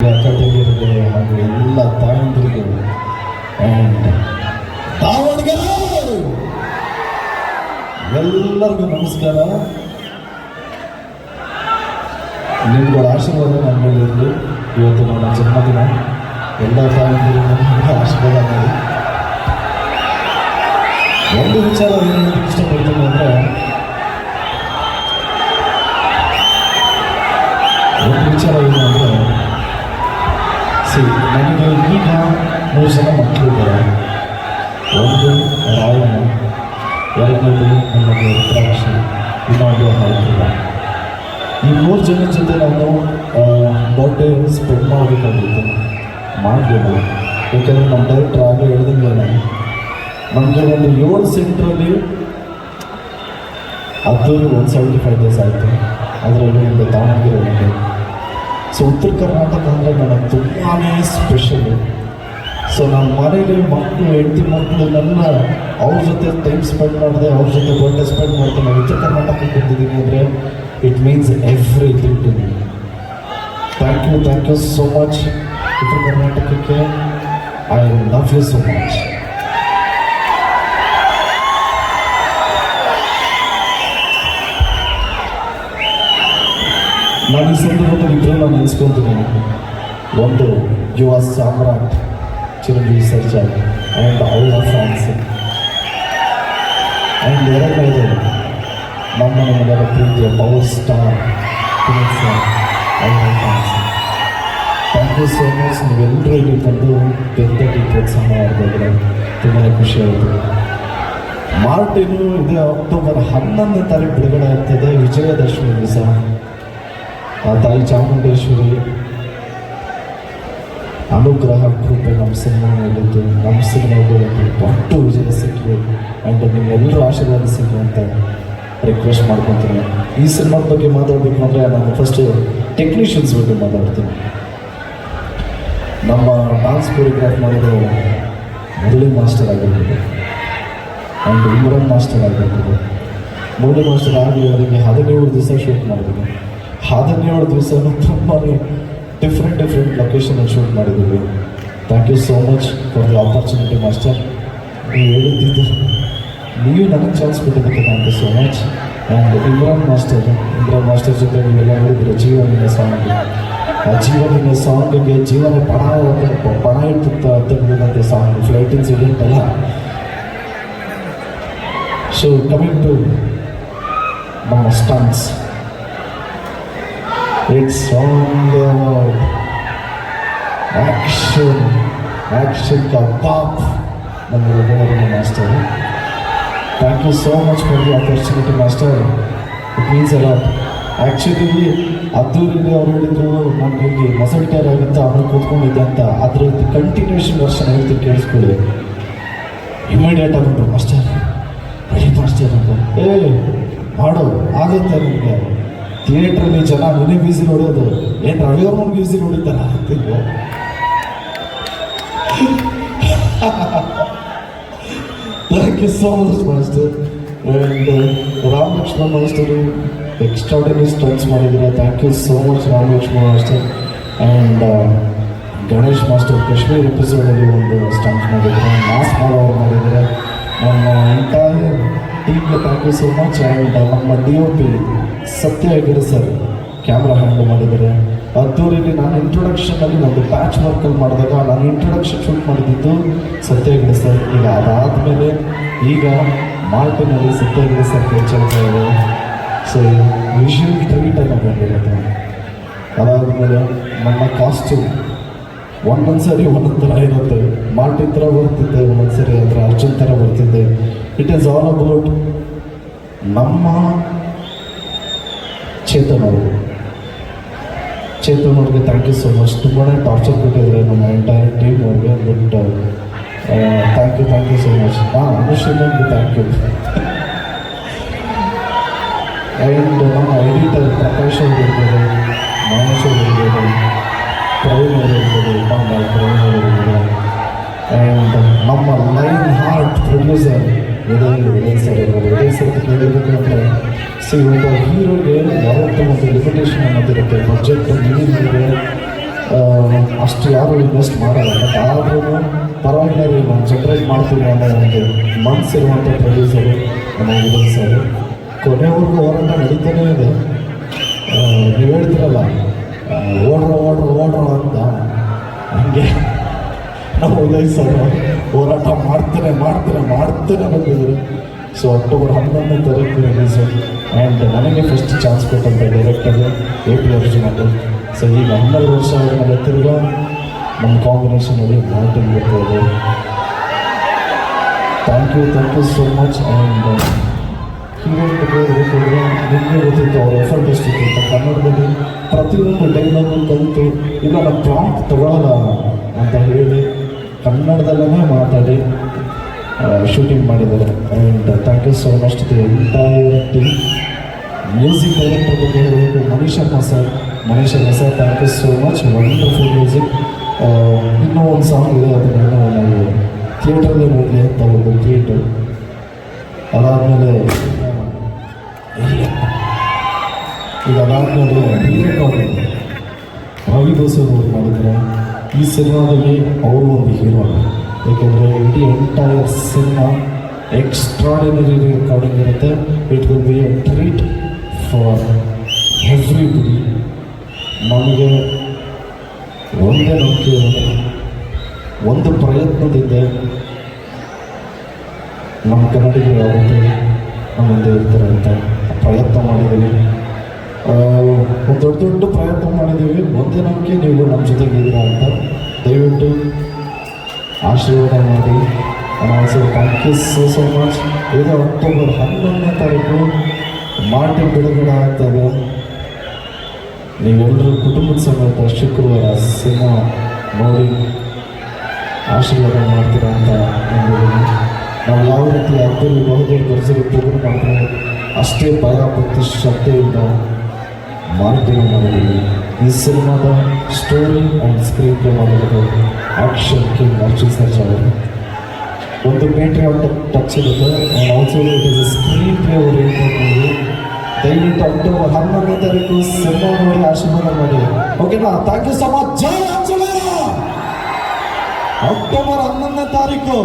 ಅಕ್ಕ ತಂಗಿಯರಿಗೆ ಹಾಗೂ ಎಲ್ಲ ತಾಯಂದಿರಿಗೆ ಆ್ಯಂಡ್ ದಾವಣಗೆರೆ ಎಲ್ಲರಿಗೂ ನಮಸ್ಕಾರ ನಿಮ್ಗಳ ಆಶೀರ್ವಾದ ನನ್ನ ಮೇಲೆ ಇರಲಿ ಇವತ್ತು ನನ್ನ ಜನ್ಮದಿನ ಎಲ್ಲ ತಾಯಂದಿರಿಗೂ ನನಗೆ ಆಶೀರ್ವಾದ ಮಾಡಿ ಒಂದು ವಿಚಾರ ಏನು ಹೇಳೋದಕ್ಕೆ ಇಷ್ಟಪಡ್ತೀನಿ ಅಂದರೆ ಒಂದು ವಿಚಾರ ಏನು ಅಂದರೆ ಸಿ ನನಗೆ ಈಗ ಮೂರು ಜನ ಮಕ್ಕಳಿದ್ದಾರೆ ಒಂದು ರಾಯಣ್ಣ ಎರಡನೇದು ನಮಗೆ ರುದ್ರಾಕ್ಷಿ ಇನ್ನೊಂದು ಹೈಕಿಲ್ಲ ಈ ಮೂರು ಜನ ಜೊತೆ ನಾನು ಬರ್ಡೇ ಸ್ಪೆಂಡ್ ಮಾಡಬೇಕಾಗಿತ್ತು ಮಾಡಲಿಲ್ಲ ಯಾಕೆಂದರೆ ನಮ್ಮ ಡೈರೆಕ್ಟರ್ ಆಗಲೇ ಹೇಳಿದಂಗೆ ನಮಗೆ ಒಂದು ಏಳು ಸೆಂಟ್ರಲ್ಲಿ ಅದ್ದೂರಿ ಒಂದು ಸೆವೆಂಟಿ ಫೈವ್ ಡೇಸ್ ಆಯಿತು ಅದರಲ್ಲಿ ಒಂದು ದಾವಣಗೆರೆ ಸೊ ಉತ್ತರ ಕರ್ನಾಟಕ ಅಂದರೆ ನನಗೆ ತುಂಬಾ ಸ್ಪೆಷಲು ಸೊ ನಾನು ಮನೇಲಿ ಮಕ್ಕಳು, ಹೆಂಡತಿ ಮಕ್ಕಳನ್ನೆಲ್ಲ ಅವ್ರ ಜೊತೆ ಟೈಮ್ ಸ್ಪೆಂಡ್ ಮಾಡಿದೆ, ಅವ್ರ ಜೊತೆ ಬರ್ಡೇ ಸ್ಪೆಂಡ್ ಮಾಡ್ತೀನಿ ನಾನು ಉತ್ತರ ಕರ್ನಾಟಕಕ್ಕೆ ಬಂದಿದ್ದೀನಿ ಅಂದರೆ it means everything to me thank you thank you so much ಉತ್ತರ ಕರ್ನಾಟಕಕ್ಕೆ I love you so much ನಾನು ಈ ಸಂದರ್ಭದಲ್ಲಿ ಇಬ್ಬರನ್ನ ನೆನೆಸ್ಕೊಂತೀನಿ. ಒಂದು ಯುವ ಸಾಮ್ರಾಟ್ ಚಿರಂಜೀವಿ ಸರ್ಜಾರ್ ಆ್ಯಂಡ್ ಅವರ ಫ್ಯಾನ್ಸ್ ಆ್ಯಂಡ್ ಎರಡನೇದು ನಮ್ಮ ನಮ್ಮೆಲ್ಲರ ಪ್ರೀತಿಯ ಪವರ್ ಸ್ಟಾರ್ ಅವರ fans thank you so much. ನೀವೆಲ್ಲರೂ ಇಲ್ಲಿ ಬಂದು ಬೆಂದಕ್ಕೆ ಪ್ರೋತ್ಸಾಹ ಮಾಡಿದ್ರೆ ತುಂಬಾ ಖುಷಿ ಆಯಿತು. ಮಾರ್ಟಿನು ಇದೇ ಅಕ್ಟೋಬರ್ ಹನ್ನೊಂದನೇ ತಾರೀಕು ಬಿಡುಗಡೆ ಆಗ್ತದೆ. ವಿಜಯದಶಮಿ ದಿವಸ ಆ ತಾಯಿ ಚಾಮುಂಡೇಶ್ವರಿ ಅನುಗ್ರಹ ಕೃಪೆ ನಮ್ಮ ಸಿನಿಮಾ ಹೇಳಿದ್ದು ನಮ್ಮ ಸಿನಿಮಾಗೆ ದೊಡ್ಡ ವಿಜಯ ಸಿಕ್ಕಿದೆ. ಆ್ಯಂಡ್ ನಿಮ್ಮೆಲ್ಲರೂ ಆಶೀರ್ವಾದ ಸಿಕ್ಕಿ ಅಂತ ರಿಕ್ವೆಸ್ಟ್ ಮಾಡ್ಕೊತೀನಿ. ಈ ಸಿನಿಮಾದ ಬಗ್ಗೆ ಮಾತಾಡಬೇಕು ಅಂದರೆ ನಾನು ಫಸ್ಟ್ ಟೆಕ್ನಿಷಿಯನ್ಸ್ ಬಗ್ಗೆ ಮಾತಾಡ್ತೀನಿ. ನಮ್ಮ ಡಾನ್ಸ್ ಕೋರಿಯೋಗ್ರಾಫ್ ಮಾಡಿರೋ ಮುರಳಿ ಮಾಸ್ಟರ್ ಆಗಿರ್ಬೋದು. ಆ್ಯಂಡ್ ಇಮ್ರಾನ್ ಮಾಸ್ಟರ್ ಆಗಿರ್ಬೋದು. ಮುರಳಿ ಮಾಸ್ಟರ್ ಆಗಿ ಅವರಿಗೆ ಹದಿನೇಳು ದಿವಸ ಶೂಟ್ ಮಾಡಿದ್ದೀನಿ. ಹದಿನೇಳು ದಿವಸನೂ ತುಂಬಾ ಡಿಫ್ರೆಂಟ್ ಡಿಫ್ರೆಂಟ್ ಲೊಕೇಶನಲ್ಲಿ ಶೂಟ್ ಮಾಡಿದ್ದೀವಿ. Thank you so much for the opportunity master ನೀವು ಹೇಳಿದ್ದು ನೀವು ನನಗೆ ಚಾನ್ಸ್ ಕೊಟ್ಟಿದ್ದಕ್ಕೆ thank you so much and Imran master Imran master ಜೊತೆ ನೀವೆಲ್ಲ ಹೇಳಿದ್ರೆ ಜೀವನ ಸಾಂಗ್ ಆ ಜೀವನ ಸಾಂಗ್ಗೆ ಜೀವನ ಪಣ ಪಣ ಇಡ್ತಿತ್ತ ಅಂತ ಸಾಂಗ್ ಫ್ಲೈಟ್ ಇನ್ಸಿಡೆಂಟ್ ಅಲ್ಲ. ಸೊ ಕಮಿಂಗ್ ಟು ನಮ್ಮ stunts it's on the action action का बाप ನಮ್ಮ Raghuvaran master thank you so much for the opportunity master it means a lot actually ಅದ್ದೂರಿಲಿ ಅವ್ರು ಹೇಳಿದ್ರು ನಮ್ಗೆ ಇಲ್ಲಿ ಮಸಲ್ ಟೈರ್ ಆಗಿತ್ತು ಆಮೇಲೆ ಕೂತ್ಕೊಂಡಿದ್ದೆ ಅಂತ ಅದ್ರದ್ದು ಕಂಟಿನ್ಯೂಷನ್ ವರ್ಷನ್ ಹೇಳ್ತೀನಿ ಕೇಳಿಸ್ಕೊಳ್ಳಿ ಇಮಿಡಿಯೇಟ್ ಆಗ್ಬಿಟ್ಟು ಮಾಸ್ಟರ್ ರೆಡಿ ಮಾಸ್ಟರ್ ಅಂತ ಏ ಮಾಡು ಆಗುತ್ತೆ ನಿಮಗೆ ಥಿಯೇಟ್ರಲ್ಲಿ ಜನ ನಿನಗೆ ಬೀಸಿ ನೋಡೋದು. ಏನು ರವಿಯವ್ರನ್ನ ಬೀಸಿ ನೋಡಿದ್ದಾರ ಅಂತಿಲ್ಲ thank you so much master and Ram master extraordinary stunts ಮಾಡಿದ್ದಾರೆ? Thank you so much Ramakrishna master and Ganesh master Kashmir ಎಪಿಸೋಡಲ್ಲಿ ಒಂದು ಸ್ಟಂಟ್ ಮಾಡಿದ್ದಾರೆ? ಮಾಸ್ಕ್ ಮಾಡೋರು ಮಾಡಿದ್ದಾರೆ? ನಮ್ಮ ಎಂಟೈರ್ ಟೀಮ್ಗೆ thank you so much and ನಮ್ಮ D O P Satya Hegde sir camera handle ಮಾಡಿದ್ದಾರೆ. ಅದ್ದೂರಿಲಿ ನಾನು ಇಂಟ್ರೊಡಕ್ಷನಲ್ಲಿ ನಂದು ಪ್ಯಾಚ್ ವರ್ಕಲ್ಲಿ ಮಾಡಿದಾಗ ನಾನು ಇಂಟ್ರೊಡಕ್ಷನ್ ಶೂಟ್ ಮಾಡಿದ್ದು ಸತ್ಯ ಹೆಗಡೆ ಸರ್. ಈಗ ಅದಾದಮೇಲೆ ಈಗ ಮಾಲ್ಟಿನಲ್ಲಿ ಸತ್ಯ ಹೆಗಡೆ ಸರ್ ಕೇಳ್ತಾ ಇದೆ ಸೊ ವಿಷುವಲ್ ಟ್ರೀಟ್ ಅನ್ನೋ ಬಂದಿರುತ್ತೆ ಅದಾದಮೇಲೆ ನನ್ನ ಕಾಸ್ಟ್ಯೂಮ್ ಒಂದೊಂದು ಸರಿ ಒಂದೊಂದು ಥರ ಇರುತ್ತೆ. ಮಾರ್ಟಿನ್ ಥರ ಬರ್ತಿದ್ದೆ ಒಂದೊಂದು ಸರಿ ಅಂದರೆ ಅರ್ಜುನ್ ಥರ ಬರ್ತಿದ್ದೆ ಇಟ್ ಈಸ್ ಆಲ್ ಅಬೌಟ್ ನಮ್ಮ ಚೇತನ್ ಚೇತನ್ ಅವ್ರಿಗೆ ಥ್ಯಾಂಕ್ ಯು ಸೊ ಮಚ್ ತುಂಬಾ ಟಾರ್ಚರ್ ಕೊಟ್ಟಿದ್ದಾರೆ ನಮ್ಮ ಎಂಟೈರ್ ಟೀಮ್ ಅವ್ರಿಗೆ but thank you thank you so much ಹಾಂ ಅನುಷ್ಠಾನಕ್ಕೆ ಥ್ಯಾಂಕ್ ಯು ಆ್ಯಂಡ್ ನಮ್ಮ ಎಡಿಟರ್ ಪ್ರಕಾಶ್ ಅವರಿರ್ಬೋದು ಮಹೇಶ್ ಅವರಿರ್ಬೋದು ಪ್ರವೀಣ್ ಅವರಿರ್ಬೋದು ಉಪಾಂಡ ಪ್ರವೀಣ್ ಅವರಿರ್ಬೋದು ಆ್ಯಂಡ್ ನಮ್ಮ ಲೈನ್ ಹಾರ್ಟ್ ಪ್ರೊಡ್ಯೂಸರ್ ಕೇಳಿದ್ರೆ ಸಿ ಒಬ್ಬ ಹೀರೋಗೆ ಯಾವತ್ತೂ ಒಂದು ರೆಪ್ಯುಟೇಷನ್ ಅನ್ನೋದಿರುತ್ತೆ ಬಜೆಟ್ ನೀರಿಗೆ ಅಷ್ಟು ಯಾರು ಇನ್ವೆಸ್ಟ್ ಮಾಡಲ್ಲ. ಬಟ್ ಆದ್ರೂ ಪರವಾಗಿಲ್ಲ ನಾವು ಜನ್ರೇಟ್ ಮಾಡ್ತೀವಿ ಅನ್ನೋ ಒಂದು ಮನಸ್ಸಿರುವಂಥ ಪ್ರೊಡ್ಯೂಸರು ನಮ್ಮ ವಿನೋದ್ ಸರ್. ಕೊನೆವರೆಗೂ ಹೋರಾಟ ನಡೀತಾನೇ ಇದೆ. ನೀವು ಹೇಳ್ತೀರಲ್ಲ ಓಡ್ರ ಓಡ್ರ ಓಡ್ರ ಅಂತ. ಹಂಗೆ. ಸರ್ ಹೋರಾಟ ಮಾಡ್ತಾನೆ ಮಾಡ್ತಾನೆ ಮಾಡ್ತಾನೆ ಬಂದಿದ್ರು ಸೊ ಅಕ್ಟೋಬರ್ ಹನ್ನೊಂದನೇ ತಾರೀಕು ರಿಲೀಸು ಆ್ಯಂಡ್ ನನಗೆ ಫಸ್ಟ್ ಚಾನ್ಸ್ ಕೊಟ್ಟಂತ ಡೈರೆಕ್ಟರ್ ಎ ಪಿ ಅರ್ಜುನ್ ಅವರು ಸೊ ಈಗ ಹನ್ನೆರಡು ವರ್ಷ ಆದಮೇಲೆ ತಿರ್ಗಾ ನಮ್ಮ ಕಾಂಬಿನೇಷನಲ್ಲಿ ಮಾರ್ಟಿನ್ ಬರ್ಬೋದು thank you thank you so much and ಗೊತ್ತಿತ್ತು ಅವ್ರ ಎಫರ್ಟ್ ಎಷ್ಟಿತ್ತು ಅಂತ ಕನ್ನಡದಲ್ಲಿ ಪ್ರತಿಯೊಂದು ಡೈಲಾಗು ಕಲಿತು ಇಲ್ಲ ನಾನು ಪ್ರಾಂಪ್ಟ್ ತಗೊಳ್ಳಲ್ಲ ಅಂತ ಹೇಳಿ ಕನ್ನಡದಲ್ಲೇ ಮಾತಾಡಿ ಶೂಟಿಂಗ್ ಮಾಡಿದ್ದಾರೆ. And thank you so much the entire team music director ಬಗ್ಗೆ ಹೇಳಬೇಕು Manish sir. Manish sir thank you so much wonderful music ಇನ್ನೂ ಒಂದು ಸಾಂಗ್ ಇದೆ ಅದನ್ನು ನಾವು ಥಿಯೇಟ್ರಲ್ಲಿ ನೋಡಲಿ ಅಂತ ಒಂದು ಥಿಯೇಟರ್ ಅದಾದಮೇಲೆ ಈಗ ಅದಾದಮೇಲೆ ರವಿ ದೋಸೆ ಮಾಡಿದ್ರೆ ಈ ಸಿನಿಮಾದಲ್ಲಿ ಅವರು ಒಂದು ಹೀರೋ ಏಕೆಂದರೆ ಇಡೀ ಎಂಟೈರ್ ಸಿನಿಮಾ ಎಕ್ಸ್ಟ್ರಾಡಿನರಿ ರೆಕಾರ್ಡಿಂಗ್ ಇರುತ್ತೆ. It will be a treat for everybody ನಮಗೆ ಒಂದೇ ನಂಬಿಕೆ ಇರೋದು, ಒಂದು ಪ್ರಯತ್ನದಿಂದ ನಮ್ಮ ಕನ್ನಡಿಗರು ಯಾವತ್ತೂ ನಮ್ಮ ಮುಂದೆ ಇರ್ತಾರೆ ಒಂದೇ ನೀವು ನಮ್ಮ ಜೊತೆಗೆ ಇದ್ದೀರಾ ಅಂತ ದಯವಿಟ್ಟು ಆಶೀರ್ವಾದ ಮಾಡಿ. Also thank you so so much ಇದು ಅಕ್ಟೋಬರ್ ಹನ್ನೊಂದನೇ ತಾರೀಕು ಮಾರ್ಟಿನ್ ಬಿಡುಗಡೆ ಆಗ್ತದೆ. ನೀವೆಲ್ಲರೂ ಕುಟುಂಬದ ಸಮೇತ ಶುಕ್ರವಾರ ಸಿನಿಮಾ ನೋಡಿ ಆಶೀರ್ವಾದ ಮಾಡ್ತೀರಾ ಅಂತ ನಾವು ಯಾವ ರೀತಿ ಅದ್ದೂರಿ ಬಹುದೂರು ಬರ್ಸರಿ ಪ್ರೋಗ್ರಾಮ್ ಮಾಡ್ತೀವಿ ಅಷ್ಟೇ ಭಯ ಶ್ರದ್ಧೆಯಿಂದ ಮಾಡ್ತೀವಿ ಮಾಡಿದ್ದೀವಿ. ಈ ಸಿನಿಮಾದ ಸ್ಟೋರಿ ಆ್ಯಂಡ್ ಸ್ಕ್ರೀನ್ ಪ್ಲೇ ಮಾಡಿರೋದು ಆಕ್ಷನ್ ಕಿಂಗ್ ಅರ್ಜುನ್ ಸರ್ಜಾ ಅವರು. ಒಂದು ಪೇಟ್ರಿಯಾಟ್ ಟಚ್ ಇರುತ್ತೆ. And also it is screenplay oriented movie ದಯವಿಟ್ಟು ಅಕ್ಟೋಬರ್ ಹನ್ನೊಂದನೇ ತಾರೀಕು ಸಿನಿಮಾ ನೋಡಿ, ಆಶೀರ್ವಾದ ಮಾಡಿ ಓಕೆನಾ ಥ್ಯಾಂಕ್ ಯು ಸೊ ಮಚ್ ಜೈ ಆಂಜನೇಯ! ಅಕ್ಟೋಬರ್ ಹನ್ನೊಂದನೇ ತಾರೀಕು.